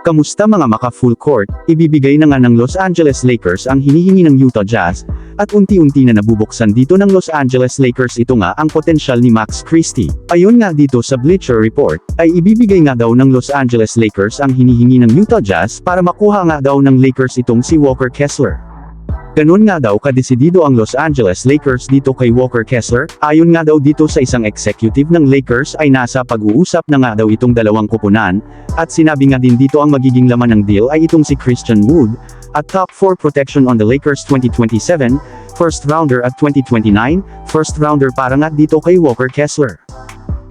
Kamusta mga maka full court, ibibigay na nga ng Los Angeles Lakers ang hinihingi ng Utah Jazz, at unti-unti na nabubuksan dito ng Los Angeles Lakers ito nga ang potensyal ni Max Christie. Ayon nga dito sa Bleacher Report, ay ibibigay nga daw ng Los Angeles Lakers ang hinihingi ng Utah Jazz para makuha nga daw ng Lakers itong si Walker Kessler. Ganon nga daw kadesidido ang Los Angeles Lakers dito kay Walker Kessler, ayon nga daw dito sa isang executive ng Lakers ay nasa pag-uusap na nga daw itong dalawang kupunan, at sinabi nga din dito ang magiging laman ng deal ay itong si Christian Wood, at top 4 protection on the Lakers 2027, first rounder at 2029, first rounder para nga dito kay Walker Kessler.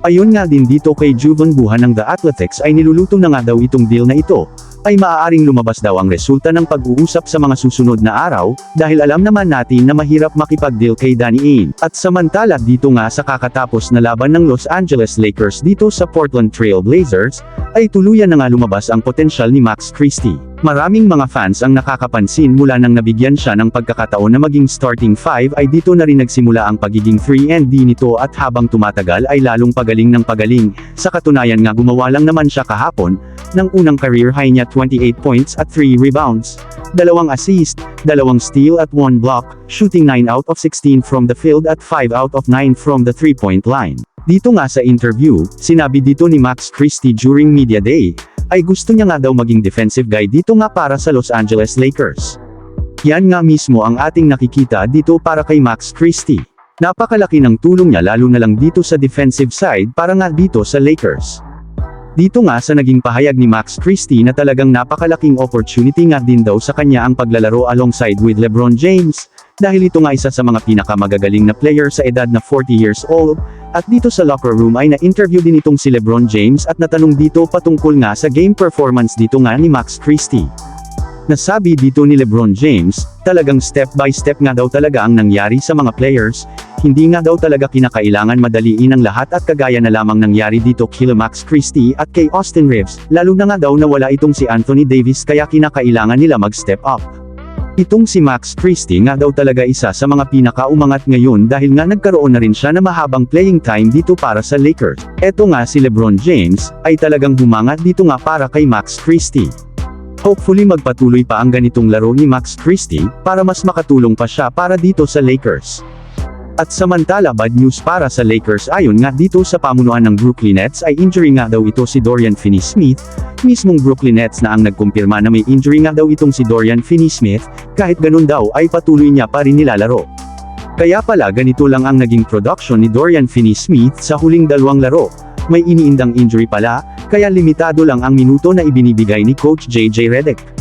Ayon nga din dito kay Juvan Buhan ng The Athletics ay niluluto na nga daw itong deal na ito, ay maaaring lumabas daw ang resulta ng pag-uusap sa mga susunod na araw, dahil alam naman natin na mahirap makipag-deal kay Danny Ainge. At samantala dito nga sa kakatapos na laban ng Los Angeles Lakers dito sa Portland Trail Blazers, ay tuluyan na nga lumabas ang potensyal ni Max Christie. Maraming mga fans ang nakakapansin mula nang nabigyan siya ng pagkakataon na maging starting 5 ay dito na rin nagsimula ang pagiging 3 and D nito at habang tumatagal ay lalong pagaling ng pagaling, sa katunayan nga gumawa lang naman siya kahapon, ng unang career high niya 28 points at 3 rebounds, dalawang assist, dalawang steal at 1 block, shooting 9 out of 16 from the field at 5 out of 9 from the 3-point line. Dito nga sa interview, sinabi dito ni Max Christie during media day, ay gusto niya nga daw maging defensive guy dito nga para sa Los Angeles Lakers. Yan nga mismo ang ating nakikita dito para kay Max Christie. Napakalaki ng tulong niya lalo na lang dito sa defensive side para nga dito sa Lakers. Dito nga sa naging pahayag ni Max Christie na talagang napakalaking opportunity nga din daw sa kanya ang paglalaro alongside with LeBron James, dahil ito nga isa sa mga pinakamagagaling na player sa edad na 40 years old, at dito sa locker room ay na-interview din itong si LeBron James at natanong dito patungkol nga sa game performance dito nga ni Max Christie. Nasabi dito ni LeBron James, talagang step by step nga daw talaga ang nangyari sa mga players, hindi nga daw talaga kinakailangan madaliin ang lahat at kagaya na lamang nangyari dito kila Max Christie at kay Austin Reeves, lalo na nga daw na wala itong si Anthony Davis kaya kinakailangan nila mag-step up. Itong si Max Christie nga daw talaga isa sa mga pinakaumangat ngayon dahil nga nagkaroon na rin siya na mahabang playing time dito para sa Lakers. Eto nga si LeBron James, ay talagang humangat dito nga para kay Max Christie. Hopefully magpatuloy pa ang ganitong laro ni Max Christie, para mas makatulong pa siya para dito sa Lakers. At samantala bad news para sa Lakers ayon nga dito sa pamunuan ng Brooklyn Nets ay injury nga daw ito si Dorian Finney-Smith, mismong Brooklyn Nets na ang nagkumpirma na may injury nga daw itong si Dorian Finney-Smith, kahit ganun daw ay patuloy niya pa rin nilalaro. Kaya pala ganito lang ang naging production ni Dorian Finney-Smith sa huling dalawang laro, may iniindang injury pala, kaya limitado lang ang minuto na ibinibigay ni Coach JJ Redick.